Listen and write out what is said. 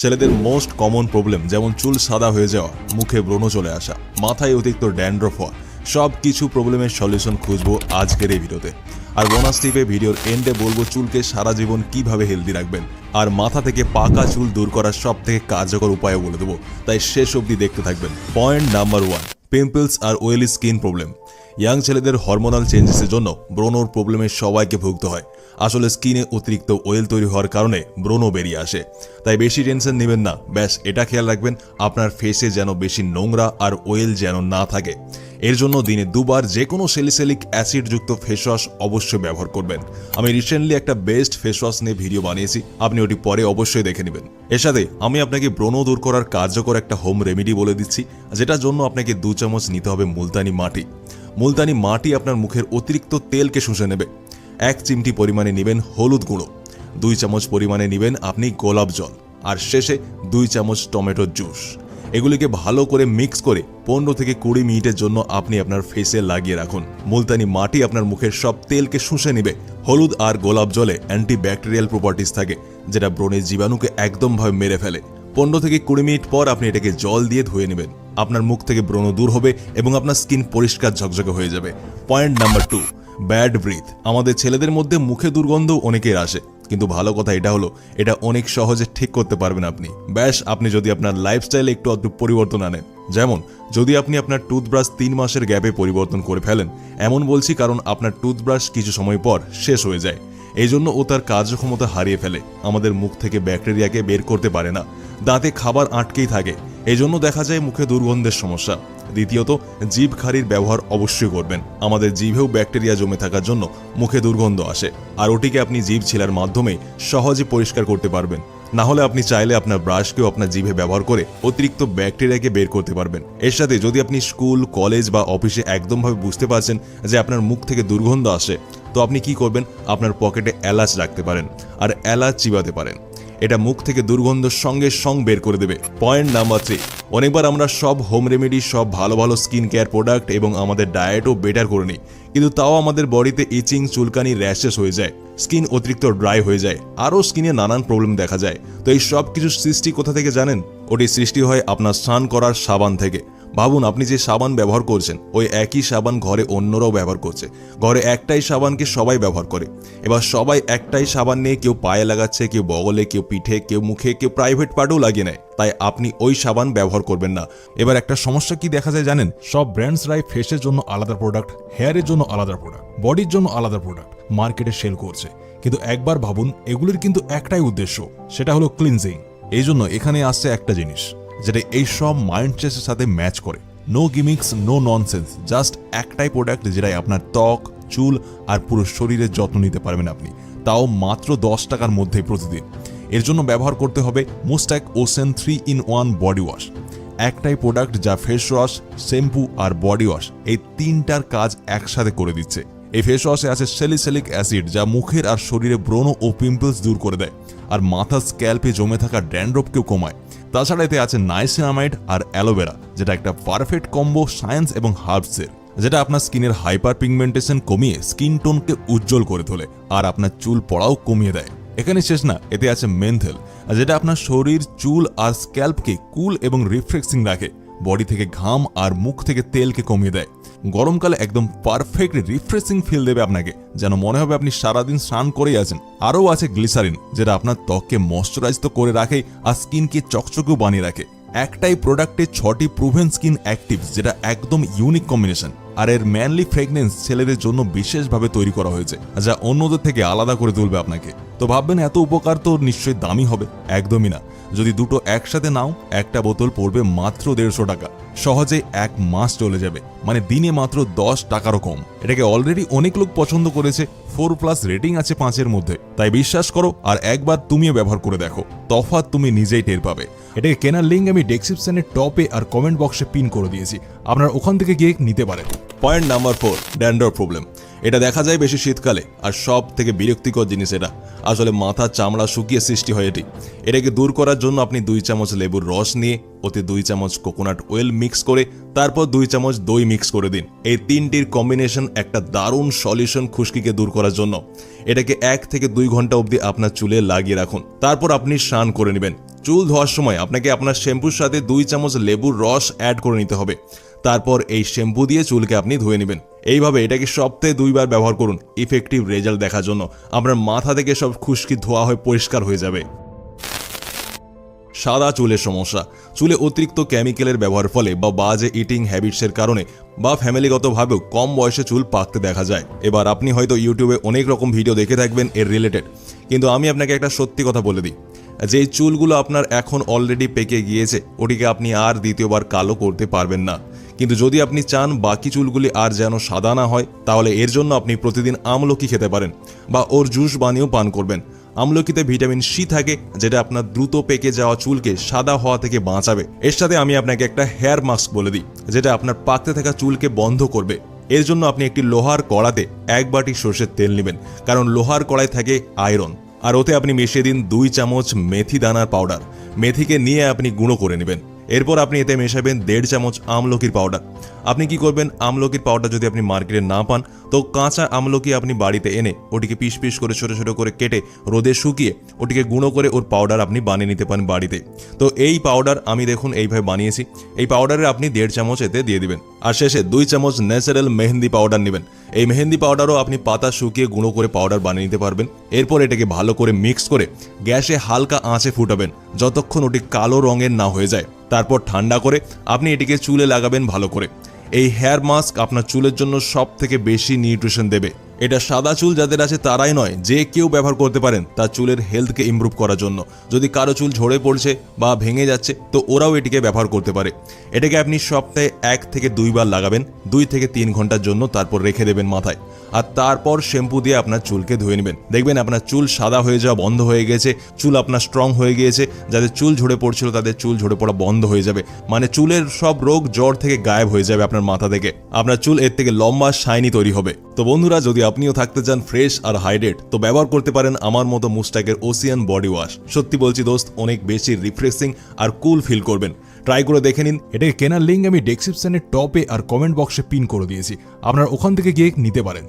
ছেলেদের most common problem যেমন চুল সাদা হয়ে যাওয়া, মুখে ব্রণ চলে আসা, মাথায় অতিরিক্ত ড্যান্ড্রফ হওয়া, সব কিছু প্রবলেমের সলিউশন খুঁজবো আজকের এই ভিডিওতে আর বোনাস টিপে ভিডিওর এন্ডে বলব চুলকে সারা জীবন কীভাবে হেলদি রাখবেন। আর মাথা থেকে পাকা চুল দূর করার সব থেকে কার্যকর উপায়ও বলে দেবো। তাই শেষ অবধি দেখতে থাকবেন। পয়েন্ট নাম্বার ওয়ান পিম্পলস আর ওয়েলি স্কিন প্রবলেম ইয়াং ছেলেদের হরমোনাল চেঞ্জেসের জন্য ব্রণর প্রবলেমে সবাইকে ভুগতে হয়। আসলে স্কিনে অতিরিক্ত ওয়েল তৈরি হওয়ার কারণে ব্রোনো বেরিয়ে আসে। তাই বেশি টেনশন নেবেন না। ব্যাস, এটা খেয়াল রাখবেন, আপনার ফেসে যেন বেশি নোংরা আর ওয়েল যেন না থাকে। এর জন্য দিনে দুবার যে কোনো সেলিসেলিক অ্যাসিডযুক্ত ফেস ওয়াশ অবশ্যই ব্যবহার করবেন। আমি রিসেন্টলি একটা বেস্ট ফেসওয়াশ নিয়ে ভিডিও বানিয়েছি। আপনি ওটি পরে অবশ্যই দেখে নেবেন। এর সাথে আমি আপনাকে ব্রণ দূর করার কার্যকর একটা হোম রেমেডি বলে দিচ্ছি, যেটার জন্য আপনাকে দু চামচ নিতে হবে মুলতানি মাটি। মুলতানি মাটি আপনার মুখের অতিরিক্ত তেলকে শুষে নেবে। এক চিমটি পরিমাণে নেবেন হলুদ গুঁড়ো। দুই চামচ পরিমাণে নেবেন আপনি গোলাপ জল। আর শেষে দুই চামচ টমেটোর জুস। এগুলিকে ভালো করে মিক্স করে পনেরো থেকে কুড়ি মিনিটের জন্য আপনি আপনার ফেসে লাগিয়ে রাখুন। মুলতানি মাটি আপনার মুখের সব তেলকে শুষে নেবে। হলুদ আর গোলাপ জলে অ্যান্টিব্যাকটেরিয়াল প্রপার্টিস থাকে, যেটা ব্রণের জীবাণুকে একদমভাবে মেরে ফেলে। পনেরো থেকে কুড়ি মিনিট পর আপনি এটাকে জল দিয়ে ধুয়ে নেবেন। আপনার মুখ থেকে ব্রণ দূর হবে এবং আপনার স্কিন পরিষ্কার ঝকঝকে হয়ে যাবে। Point number two bad breath আমাদের ছেলেদের মধ্যে মুখে দুর্গন্ধ অনেকের আসে। কিন্তু ভালো কথা এটা হলো, এটা অনেক সহজে ঠিক করতে পারবেন আপনি। ব্যাস, আপনি যদি আপনার লাইফস্টাইলে একটু একটু পরিবর্তন আনেন। যেমন, যদি আপনি আপনার টুথব্রাশ তিন মাসের গ্যাপে পরিবর্তন করে ফেলেন, এমন বলছি কারণ আপনার টুথব্রাশ কিছু সময় পর শেষ হয়ে যায়। এই জন্য ও তার কার্যক্ষমতা হারিয়ে ফেলে। আমাদের মুখ থেকে ব্যাকটেরিয়াকে বের করতে পারে না। দাঁতে খাবার আটকেই থাকে। এই জন্য দেখা যায় মুখে দুর্গন্ধের সমস্যা। দ্বিতীয়ত জিভ খারির ব্যবহার অবশ্যই করবেন। আমাদের জিভেও ব্যাকটেরিয়া জমে থাকার জন্য মুখে দুর্গন্ধ আসে। আর ওটিকে আপনি জিভ ছিলার মাধ্যমে সহজে পরিষ্কার করতে পারবেন। না হলে আপনি চাইলে আপনার ব্রাশকেও আপনার জিভে ব্যবহার করে অতিরিক্ত ব্যাকটেরিয়াকে বের করতে পারবেন। এর সাথে যদি আপনি স্কুল, কলেজ বা অফিসে একদমভাবে বুঝতে পারছেন যে আপনার মুখ থেকে দুর্গন্ধ আসে, তো আপনি কি করবেন? আপনার পকেটে এলাচ রাখতে পারেন। আর এলাচ চিবাতে পারেন। এটা মুখ থেকে দুর্গন্ধ সঙ্গে সঙ্গ বের করে দেবে। পয়েন্ট নাম্বার থ্রি অনেকবার আমরা সব হোম রেমেডি সব ভালো ভালো স্কিন কেয়ার প্রোডাক্ট এবং আমাদের ডায়েটও বেটার করে নিই। কিন্তু তাও আমাদের বডিতে ইচিং চুলকানি র্যাশেস হয়ে যায়। স্কিন অতিরিক্ত ড্রাই হয়ে যায়। আরও স্কিনে নানান প্রবলেম দেখা যায়। তো এই সব কিছু সৃষ্টি কোথা থেকে জানেন? ওটি সৃষ্টি হয় আপনার স্নান করার সাবান থেকে। ভাবুন, আপনি যে সাবান ব্যবহার করছেন, ওই একই সাবান ঘরে অন্যরাও ব্যবহার করছে। ঘরে একটাই সাবানকে সবাই ব্যবহার করে। এবার সবাই একটাই সাবান নিয়ে কেউ পায়ে লাগাচ্ছে, কেউ বগলে, কেউ পিঠে, কেউ মুখে, কেউ প্রাইভেট পার্টেও লাগিয়ে নেয়। তাই আপনি ওই সাবান ব্যবহার করবেন না। এবার একটা সমস্যা কি দেখা যায় জানেন? সব ব্র্যান্ডসরাই ফেসের জন্য আলাদা প্রোডাক্ট হেয়ারের জন্য আলাদা প্রোডাক্ট বডির জন্য আলাদা প্রোডাক্ট মার্কেটে সেল করছে। কিন্তু একবার ভাবুন, এগুলির কিন্তু একটাই উদ্দেশ্য, সেটা হলো ক্লিনজিং এই জন্য এখানে আসছে একটা জিনিস। যেটা এই সব মাইন্ডসেটের সাথে ম্যাচ করে। No gimmicks no nonsense just একটাই প্রোডাক্ট যেটাই আপনার ত্বক, চুল আর পুরো শরীরের যত্ন নিতে পারবেন আপনি। তাও মাত্র দশ টাকার মধ্যেই প্রতিদিন। এর জন্য ব্যবহার করতে হবে মোস্ট্যাক ocean three in one body wash একটাই প্রোডাক্ট যা ফেস ওয়াশ শ্যাম্পু আর বডি ওয়াশ এই তিনটার কাজ একসাথে করে দিচ্ছে। এই ফেস ওয়াশে আছে সেলিসেলিক অ্যাসিড যা মুখের আর শরীরে ব্রণ ও পিম্পলস দূর করে দেয়। আর মাথার স্ক্যাল্পে জমে থাকা ড্যান্ড্রপকেও কমায়। তাছাড়া এতে আছে নাইসিনামাইড আর অ্যালোভেরা যেটা একটা পারফেক্ট কম্বো সায়েন্স এবং হার্বসের যেটা আপনার স্কিনের হাইপার পিগমেন্টেশন কমিয়ে স্কিন টোনকে উজ্জ্বল করে তোলে আর আপনার চুল পড়াও কমিয়ে দেয়। এখানে শেষ না, এতে আছে মেন্থেল, যেটা আপনার শরীর, চুল আর স্ক্যাল্পকে কুল এবং রিফ্রেক্সিং রাখে, বডি থেকে ঘাম আর মুখ থেকে তেলকে কমিয়ে দেয়। গরমকালে একদম পারফেক্ট রিফ্রেশিং ফিল দেবে আপনাকে। যেন মনে হবে আপনি সারাদিন স্নান করেই আছেন। আরও আছে গ্লিসারিন যেটা আপনার ত্বককে ময়শ্চারাইজ তো করে রাখে আর স্কিনকে চকচকেও বানিয়ে রাখে। একটাই প্রোডাক্টে ছটি প্রুভেন স্কিন অ্যাক্টিভ যেটা একদম ইউনিক কম্বিনেশন আর এর ম্যানলি ফ্রেগনেন্স ছেলেদের জন্য বিশেষভাবে তৈরি করা হয়েছে যা অন্যদের থেকে আলাদা করে তুলবে আপনাকে। তো ভাববেন, এত উপকার তো নিশ্চয়ই দামি হবে। একদমই না। যদি দুটো একসাথে নাও, একটা বোতল পড়বে মাত্র দেড়শো টাকা। সহজে এক মাস চলে যাবে। মানে দিনে মাত্র দশ টাকারও কম। এটাকে অলরেডি অনেক লোক পছন্দ করেছে। ফোর প্লাস রেটিং আছে পাঁচের মধ্যে। তাই বিশ্বাস করো, আর একবার তুমিও ব্যবহার করে দেখো। তফাৎ তুমি নিজেই টের পাবে। এটাকে কেনার লিঙ্ক আমি ডেসক্রিপশনের টপে আর কমেন্ট বক্সে পিন করে দিয়েছি। আপনারা ওখান থেকে গিয়ে নিতে পারেন। Point number four dandruff problem এটা দেখা যায় বেশি শীতকালে, আর সব থেকে বিরক্তিকর জিনিস এটা। আসলে মাথার চামড়া শুকিয়ে সৃষ্টি হয় এটি। এটাকে দূর করার জন্য আপনি দুই চামচ লেবুর রস নিয়ে ওতে দুই চামচ কোকোনাট অয়েল মিক্স করে, তারপর দুই চামচ দই মিক্স করে দিন। এই তিনটির কম্বিনেশন একটা দারুণ সলিউশন খুশকিকে দূর করার জন্য। এটাকে এক থেকে দুই ঘণ্টা অবধি আপনার চুলে লাগিয়ে রাখুন। তারপর আপনি স্নান করে নেবেন। চুল ধোয়ার সময় আপনাকে আপনার শ্যাম্পুর সাথে দুই চামচ লেবুর রস অ্যাড করে নিতে হবে। তারপর এই শ্যাম্পু দিয়ে চুলকে আপনি ধুয়ে নেবেন। এইভাবে এটাকে সপ্তাহে দুইবার ব্যবহার করুন ইফেক্টিভ রেজাল্ট দেখার জন্য। আপনার মাথা থেকে সব খুশকি ধোয়া হয়ে পরিষ্কার হয়ে যাবে। সাদা চুলের সমস্যা। চুলে অতিরিক্ত কেমিক্যালের ব্যবহারের ফলে বা বাজে ইটিং হ্যাবিটসের কারণে বা ফ্যামিলিগতভাবেও কম বয়সে চুল পাকতে দেখা যায়। এবার আপনি হয়তো ইউটিউবে অনেক রকম ভিডিও দেখে থাকবেন এর রিলেটেড কিন্তু আমি আপনাকে একটা সত্যি কথা বলে দিই। যে চুলগুলো আপনার এখন অলরেডি পেকে গিয়েছে, ওটিকে আপনি আর দ্বিতীয়বার কালো করতে পারবেন না। কিন্তু যদি আপনি চান বাকি চুলগুলি আর যেন সাদা না হয়, তাহলে এর জন্য আপনি প্রতিদিন আমলকি খেতে পারেন বা ওর জুস বানিয়েও পান করবেন। আমলকিতে ভিটামিন সি থাকে, যেটা আপনার দ্রুত পেকে যাওয়া চুলকে সাদা হওয়া থেকে বাঁচাবে। এর সাথে আমি আপনাকে একটা হেয়ার মাস্ক বলে দিই, যেটা আপনার পাকতে থাকা চুলকে বন্ধ করবে। এর জন্য আপনি একটি লোহার কড়াতে এক বাটি সর্ষের তেল নেবেন, কারণ লোহার কড়ায় থাকে আয়রন আর ওতে আপনি মিশিয়ে দিন দুই চামচ মেথি দানার পাউডার মেথিকে নিয়ে আপনি গুঁড়ো করে নেবেন। এরপর আপনি এতে মেশাবেন দেড় চামচ আমলকির পাউডার আপনি কি করবেন? আমলকির পাউডার যদি আপনি মার্কেটে না পান, তো কাঁচা আমলকি আপনি বাড়িতে এনে ওটিকে পিস পিস করে, ছোটো ছোটো করে কেটে, রোদে শুকিয়ে ওটিকে গুঁড়ো করে ওর পাউডার আপনি বানিয়ে নিতে পারেন বাড়িতে। তো এই পাউডার আমি দেখুন এইভাবে বানিয়েছি। এই পাউডারে আপনি দেড় চামচ এতে দিয়ে দিবেন। আর শেষে দুই চামচ ন্যাচারাল মেহেন্দি পাউডার নেবেন। এই মেহেন্দি পাউডারও আপনি পাতা শুকিয়ে গুঁড়ো করে পাউডার বানিয়ে নিতে পারবেন। এরপর এটাকে ভালো করে মিক্স করে গ্যাসে হালকা আঁচে ফুটাবেন, যতক্ষণ ওটি কালো রঙের না হয়ে যায়। তারপর ঠান্ডা করে আপনি এটিকে চুলে লাগাবেন ভালো করে। এই হেয়ার মাস্ক আপনার চুলের জন্য সব থেকে বেশি নিউট্রিশন দেবে। এটা সাদা চুল যাদের আছে তারাই নয়, যে কেউ ব্যবহার করতে পারেন তার চুলের হেলথকে ইমপ্রুভ করার জন্য। যদি কারও চুল ঝরে পড়ছে বা ভেঙে যাচ্ছে, তো ওরাও এটিকে ব্যবহার করতে পারে। এটাকে আপনি সপ্তাহে এক থেকে দুইবার লাগাবেন, দুই থেকে তিন ঘণ্টার জন্য তারপর রেখে দেবেন মাথায়। আর তারপর শ্যাম্পু দিয়ে আপনার চুলকে ধুয়ে নেবেন। দেখবেন আপনার চুল সাদা হয়ে যাওয়া বন্ধ হয়ে গেছে, চুল আপনার স্ট্রং হয়ে গিয়েছে, যাদের চুল ঝরে পড়ছিল তাদের চুল ঝরে পড়া বন্ধ হয়ে যাবে। মানে চুলের সব রোগ জ্বর থেকে গায়েব হয়ে যাবে আপনার মাথা থেকে। আপনার চুল এর থেকে লম্বা শাইনি তৈরি হবে। তো বন্ধুরা, যদি আপনিও থাকতে চান ফ্রেশ আর হাইড্রেট, তো ব্যবহার করতে পারেন আমার মতো মুস্টাকের ওসিয়ান বডি ওয়াশ। সত্যি বলছি দোস্ত, অনেক বেশি রিফ্রেশিং আর কুল ফিল করবেন। ট্রাই করে দেখে নিন। এটাকে কেনার লিঙ্ক আমি ডেসক্রিপশনের টপে আর কমেন্ট বক্সে পিন করে দিয়েছি। আপনারা ওখান থেকে গিয়ে নিতে পারেন।